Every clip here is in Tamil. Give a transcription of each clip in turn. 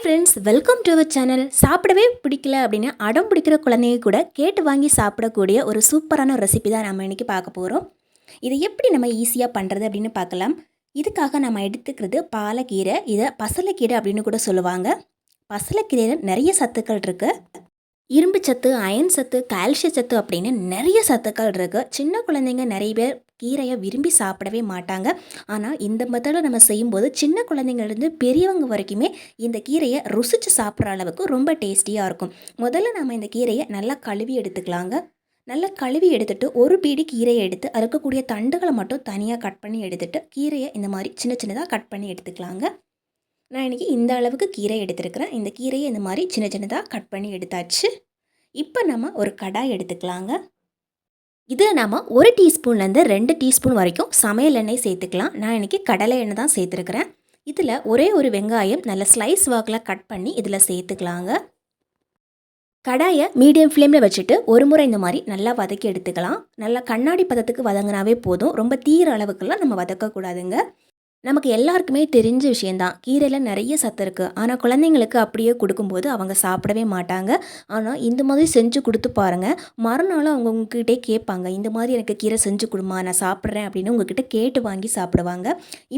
Hi friends welcome to our channel சாப்பிடவே பிடிக்கல அப்படின்னு அடம் பிடிக்கிற குழந்தைய கூட கேட்டு வாங்கி சாப்பிடக்கூடிய ஒரு சூப்பரான ரெசிபி தான் நம்ம இன்றைக்கி பார்க்க போகிறோம் இதை எப்படி நம்ம ஈஸியாக பண்ணுறது அப்படின்னு பார்க்கலாம். இதுக்காக நம்ம எடுத்துக்கிறது பாலக்கீரை இதை பசலைக்கீரை அப்படின்னு கூட சொல்லுவாங்க. பசலைக்கீரையில் நிறைய சத்துக்கள் இருக்குது இரும்பு சத்து அயன் சத்து கால்சிய சத்து அப்படின்னு நிறைய சத்துக்கள் இருக்குது சின்ன குழந்தைங்க நிறைய பேர் கீரையை விரும்பி சாப்பிடவே மாட்டாங்க. ஆனால் இந்த மெத்தடில் நம்ம செய்யும்போது சின்ன குழந்தைங்கள்லேருந்து பெரியவங்க வரைக்குமே இந்த கீரையை ருசித்து சாப்பிட்ற அளவுக்கு ரொம்ப டேஸ்டியாக இருக்கும். முதல்ல நம்ம இந்த கீரையை நல்லா கழுவி எடுத்துக்கலாங்க. நல்லா கழுவி எடுத்துட்டு ஒரு பீடி கீரையை எடுத்து அறுக்கக்கூடிய தண்டுகளை மட்டும் தனியாக கட் பண்ணி எடுத்துட்டு கீரையை இந்த மாதிரி சின்ன சின்னதாக கட் பண்ணி எடுத்துக்கலாங்க. நான் இன்றைக்கி இந்த அளவுக்கு கீரை எடுத்துருக்கிறேன். இந்த கீரையை இந்த மாதிரி சின்ன சின்னதாக கட் பண்ணி எடுத்தாச்சு. இப்போ நம்ம ஒரு கடாய் எடுத்துக்கலாங்க. இதில் நாம் ஒரு டீஸ்பூன்லேருந்து ரெண்டு டீஸ்பூன் வரைக்கும் சமையல் எண்ணெய் சேர்த்துக்கலாம். நான் இன்றைக்கி கடலை எண்ணெய் தான் சேர்த்துருக்குறேன். இதில் ஒரே ஒரு வெங்காயம் நல்ல ஸ்லைஸ் வாக்கில் கட் பண்ணி இதில் சேர்த்துக்கலாங்க. கடாயை மீடியம் ஃப்ளேமில் வச்சுட்டு ஒரு முறை இந்த மாதிரி நல்லா வதக்கி எடுத்துக்கலாம். நல்லா கண்ணாடி பதத்துக்கு வதங்கினாவே போதும். ரொம்ப தீர அளவுக்குலாம் நம்ம வதக்கக்கூடாதுங்க. நமக்கு எல்லாருக்குமே தெரிஞ்ச விஷயந்தான் கீரையில் நிறைய சத்து இருக்குது ஆனால் குழந்தைங்களுக்கு அப்படியே கொடுக்கும்போது அவங்க சாப்பிடவே மாட்டாங்க. ஆனால் இந்த மாதிரி செஞ்சு கொடுத்து பாருங்கள் மறுநாள் அவங்க உங்ககிட்டே கேட்பாங்க இந்த மாதிரி எனக்கு கீரை செஞ்சு கொடுமா நான் சாப்பிட்றேன் அப்படின்னு உங்ககிட்ட கேட்டு வாங்கி சாப்பிடுவாங்க.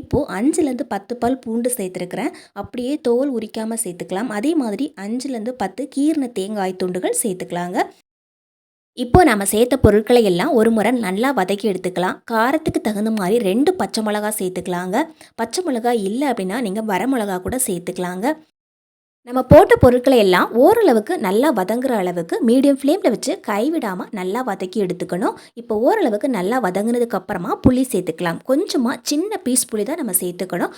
இப்போது அஞ்சுலேருந்து பத்து பால் பூண்டு சேர்த்துருக்குறேன். அப்படியே தோல் உரிக்காமல் சேர்த்துக்கலாம். அதே மாதிரி அஞ்சுலேருந்து பத்து கீர்ன தேங்காய் துண்டுகள் சேர்த்துக்கலாங்க. இப்போ நம்ம சேர்த்த பொருட்களை எல்லாம் ஒரு முறை நல்லா வதக்கி எடுத்துக்கலாம். காரத்துக்கு தகுந்த மாதிரி ரெண்டு பச்சை மிளகா சேர்த்துக்கலாங்க. பச்சை மிளகா இல்லை அப்படின்னா நீங்கள் வரமிளகா கூட சேர்த்துக்கலாங்க. நம்ம போட்ட பொருட்களை எல்லாம் ஓரளவுக்கு நல்லா வதங்குற அளவுக்கு மீடியம் ஃப்ளேமில் வச்சு கைவிடாமல் நல்லா வதக்கி எடுத்துக்கணும். இப்போ ஓரளவுக்கு நல்லா வதங்கினதுக்கு அப்புறமா புளி சேர்த்துக்கலாம். கொஞ்சமாக சின்ன பீஸ் புளி தான் நம்ம சேர்த்துக்கணும்.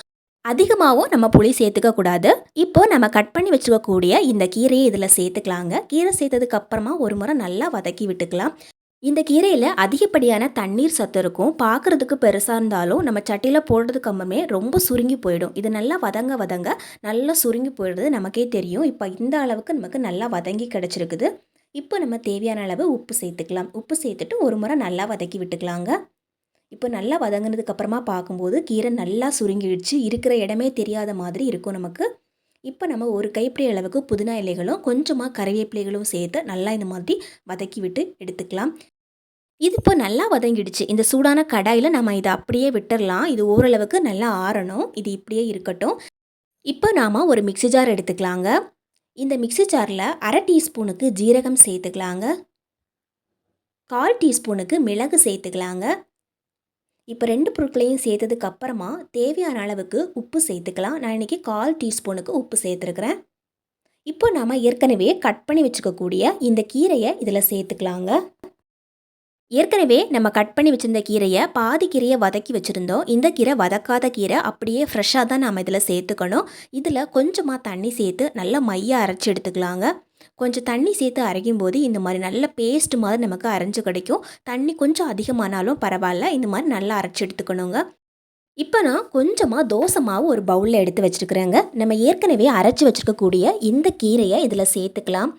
அதிகமாகவும் நம்ம புளி சேர்த்துக்க கூடாது. இப்போ நம்ம கட் பண்ணி வச்சுக்கக்கூடிய இந்த கீரையை இதில் சேர்த்துக்கலாங்க. கீரை சேர்த்ததுக்கு அப்புறமா ஒரு முறை நல்லா வதக்கி விட்டுக்கலாம். இந்த கீரையில் அதிகப்படியான தண்ணீர் சத்து இருக்கும். பார்க்குறதுக்கு பெருசாக இருந்தாலும் நம்ம சட்டியில் போடுறதுக்கு அப்புறமே ரொம்ப சுருங்கி போயிடும். இது நல்லா வதங்க வதங்க நல்லா சுருங்கி போயிடுறது நமக்கே தெரியும். இப்போ இந்த அளவுக்கு நமக்கு நல்லா வதங்கி கிடச்சிருக்குது. இப்போ நம்ம தேவையான அளவு உப்பு சேர்த்துக்கலாம். உப்பு சேர்த்துட்டு ஒரு முறை நல்லா வதக்கி விட்டுக்கலாங்க. இப்போ நல்லா வதங்கினதுக்கு அப்புறமா பார்க்கும்போது கீரை நல்லா சுருங்கிடுச்சு. இருக்கிற இடமே தெரியாத மாதிரி இருக்கும் நமக்கு. இப்போ நம்ம ஒரு கைப்பிடி அளவுக்கு புதினா இலைகளும் கொஞ்சமாக கறிவேப்பிலைகளும் சேர்த்து நல்லா இந்த மாதிரி வதக்கி விட்டு எடுத்துக்கலாம். இது இப்போ நல்லா வதங்கிடுச்சு. இந்த சூடான கடாயில் நம்ம இதை அப்படியே விட்டுடலாம் இது ஓரளவுக்கு நல்லா ஆறணும். இது இப்படியே இருக்கட்டும். இப்போ நாம் ஒரு மிக்சி ஜார் எடுத்துக்கலாங்க. இந்த மிக்சி ஜாரில் அரை டீஸ்பூனுக்கு ஜீரகம் சேர்த்துக்கலாங்க. கால் டீஸ்பூனுக்கு மிளகு சேர்த்துக்கலாங்க. இப்போ ரெண்டு பொருட்களையும் சேர்த்ததுக்கு அப்புறமா தேவையான அளவுக்கு உப்பு சேர்த்துக்கலாம். நான் இன்றைக்கி கால் டீஸ்பூனுக்கு உப்பு சேர்த்துருக்குறேன். இப்போ நாம் ஏற்கனவே கட் பண்ணி வச்சுக்கக்கூடிய இந்த கீரையை இதில் சேர்த்துக்கலாங்க. ஏற்கனவே நம்ம கட் பண்ணி வச்சுருந்த கீரையை பாதி கீரையை வதக்கி வச்சுருந்தோம். இந்த கீரை வதக்காத கீரை அப்படியே ஃப்ரெஷ்ஷாக தான் நம்ம இதில் சேர்த்துக்கணும். இதில் கொஞ்சமாக தண்ணி சேர்த்து நல்லா மையாக அரைச்சி எடுத்துக்கலாங்க. கொஞ்சம் தண்ணி சேர்த்து அரைக்கும் போது இந்த மாதிரி நல்ல பேஸ்ட் மாதிரி நமக்கு அரைஞ்சு கிடைக்கும். தண்ணி கொஞ்சம் அதிகமானாலும் பரவாயில்ல. இந்த மாதிரி நல்லா அரைச்சி எடுத்துக்கணுங்க. இப்போ நான் கொஞ்சமாக தோசை மாவு ஒரு பவுலில் எடுத்து வச்சுருக்குறேங்க. நம்ம ஏற்கனவே அரைச்சி வச்சுருக்கக்கூடிய இந்த கீரையை இதில் சேர்த்துக்கலாம்.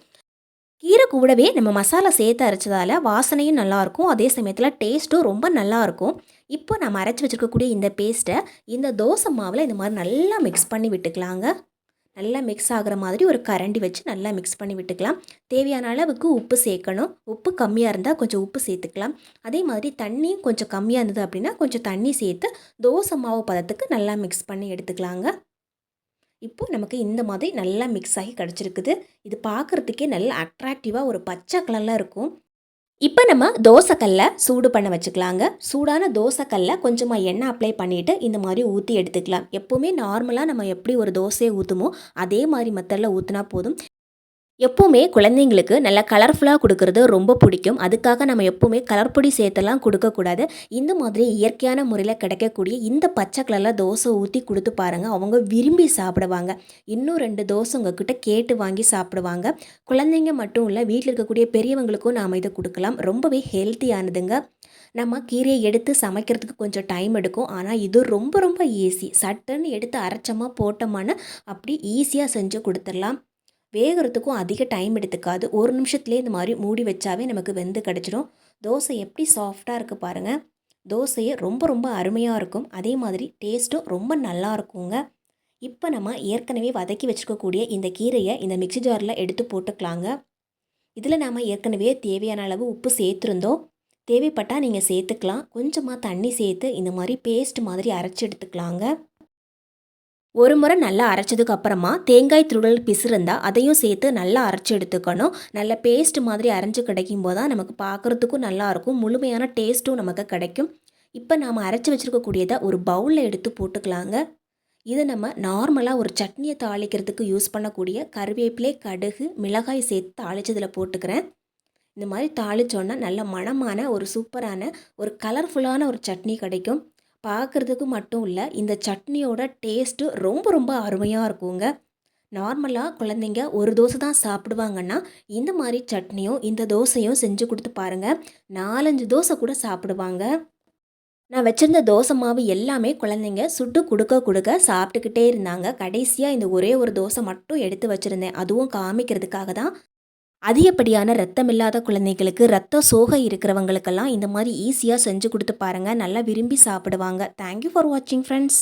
கீரை கூடவே நம்ம மசாலா சேர்த்து அரைச்சதால் வாசனையும் நல்லாயிருக்கும் அதே சமயத்தில் டேஸ்ட்டும் ரொம்ப நல்லாயிருக்கும் இப்போ நம்ம அரைச்சி வச்சுருக்கக்கூடிய இந்த பேஸ்ட்டை இந்த தோசை மாவில் இந்த மாதிரி நல்லா மிக்ஸ் பண்ணி விட்டுக்கலாங்க. நல்லா மிக்ஸ் ஆகிற மாதிரி ஒரு கரண்டி வச்சு நல்லா மிக்ஸ் பண்ணி விட்டுக்கலாம். தேவையான அளவுக்கு உப்பு சேர்க்கணும். உப்பு கம்மியாக இருந்தால் கொஞ்சம் உப்பு சேர்த்துக்கலாம். அதே மாதிரி தண்ணியும் கொஞ்சம் கம்மியாக இருந்தது அப்படின்னா கொஞ்சம் தண்ணி சேர்த்து தோசை மாவு பதத்துக்கு நல்லா மிக்ஸ் பண்ணி எடுத்துக்கலாங்க. இப்போது நமக்கு இந்த மாதிரி நல்லா மிக்ஸ் ஆகி கிடச்சிருக்குது. இது பார்க்குறதுக்கே நல்லா அட்ராக்டிவாக ஒரு பச்சை கலரில் இருக்கும். இப்போ நம்ம தோசைக்கல்லை சூடு பண்ண வச்சுக்கலாங்க. சூடான தோசைக்கல்லை கொஞ்சமாக எண்ணெய் அப்ளை பண்ணிவிட்டு இந்த மாதிரி ஊற்றி எடுத்துக்கலாம். எப்போவுமே நார்மலாக நம்ம எப்படி ஒரு தோசையை ஊற்றுமோ அதே மாதிரி மெத்தடில் ஊற்றினா போதும். எப்போவுமே குழந்தைங்களுக்கு நல்லா கலர்ஃபுல்லாக கொடுக்கறது ரொம்ப பிடிக்கும். அதுக்காக நம்ம எப்போவுமே கலர் பொடி சேர்த்தெல்லாம் கொடுக்கக்கூடாது இந்த மாதிரி இயற்கையான முறையில் கிடைக்கக்கூடிய இந்த பச்சை கலரில் தோசை ஊற்றி கொடுத்து பாருங்கள் அவங்க விரும்பி சாப்பிடுவாங்க. இன்னும் ரெண்டு தோசை உங்ககிட்ட கேட்டு வாங்கி சாப்பிடுவாங்க. குழந்தைங்க மட்டும் இல்லை வீட்டில் இருக்கக்கூடிய பெரியவங்களுக்கும் நாம் இதை கொடுக்கலாம். ரொம்பவே ஹெல்த்தியானதுங்க நம்ம கீரையை எடுத்து சமைக்கிறதுக்கு கொஞ்சம் டைம் எடுக்கும். ஆனால் இது ரொம்ப ரொம்ப ஈஸி சட்டுன்னு எடுத்து அரைச்சமாக போட்டோமான அப்படி ஈஸியாக செஞ்சு கொடுத்துடலாம். வேகிறதுக்கும் அதிக டைம் எடுத்துக்காது. ஒரு நிமிஷத்துலேயே இந்த மாதிரி மூடி வச்சாவே நமக்கு வெந்து கிடச்சிடும். தோசை எப்படி சாஃப்டாக இருக்குது பாருங்கள் தோசையை ரொம்ப ரொம்ப அருமையாக இருக்கும். அதே மாதிரி டேஸ்ட்டும் ரொம்ப நல்லா இருக்குங்க. இப்போ நம்ம ஏற்கனவே வதக்கி வச்சுருக்கக்கூடிய இந்த கீரையை இந்த மிக்ஸி ஜாரில் எடுத்து போட்டுக்கலாங்க. இதில் நாம் ஏற்கனவே தேவையான அளவு உப்பு சேர்த்துருந்தோம். தேவைப்பட்டால் நீங்கள் சேர்த்துக்கலாம். கொஞ்சமாக தண்ணி சேர்த்து இந்த மாதிரி பேஸ்ட் மாதிரி அரைச்சி எடுத்துக்கலாங்க. ஒரு முறை நல்லா அரைச்சதுக்கு அப்புறமா தேங்காய் துருடல் பிசுருந்தா அதையும் சேர்த்து நல்லா அரைச்சி எடுத்துக்கணும். நல்ல பேஸ்ட் மாதிரி அரைஞ்சு கிடைக்கும் போது தான் நமக்கு பார்க்குறதுக்கும் நல்லாயிருக்கும் முழுமையான டேஸ்ட்டும் நமக்கு கிடைக்கும். இப்போ நாம் அரைச்சி வச்சுருக்கக்கூடியதை ஒரு பவுலில் எடுத்து போட்டுக்கலாங்க. இதை நம்ம நார்மலாக ஒரு சட்னியை தாளிக்கிறதுக்கு யூஸ் பண்ணக்கூடிய கருவேப்பிலை கடுகு மிளகாய் சேர்த்து தாளிச்சதில் போட்டுக்கிறேன். இந்த மாதிரி தாளிச்சோன்னா நல்ல மணமான ஒரு சூப்பரான ஒரு கலர்ஃபுல்லான ஒரு சட்னி கிடைக்கும். பார்க்குறதுக்கு மட்டும் இல்லை இந்த சட்னியோட டேஸ்ட்டு ரொம்ப ரொம்ப அருமையாக இருக்குங்க. நார்மலாக குழந்தைங்க ஒரு தோசை தான் சாப்பிடுவாங்கன்னா இந்த மாதிரி சட்னியும் இந்த தோசையும் செஞ்சு கொடுத்து பாருங்கள் நாலஞ்சு தோசை கூட சாப்பிடுவாங்க. நான் வச்சுருந்த தோசை மாவு எல்லாமே குழந்தைங்க சுட்டு கொடுக்க கொடுக்க சாப்பிட்டுக்கிட்டே இருந்தாங்க. கடைசியாக இந்த ஒரே ஒரு தோசை மட்டும் எடுத்து வச்சுருந்தேன். அதுவும் காமிக்கிறதுக்காக தான் அதிகப்படியான ரத்தம் இல்லாத குழந்தைகளுக்கு ரத்த சோகை இருக்கிறவங்களுக்கெல்லாம் இந்த மாதிரி ஈஸியாக செஞ்சு கொடுத்து பாருங்கள் நல்லா விரும்பி சாப்பிடுவாங்க. தேங்க்யூ ஃபார் வாட்சிங் ஃப்ரெண்ட்ஸ்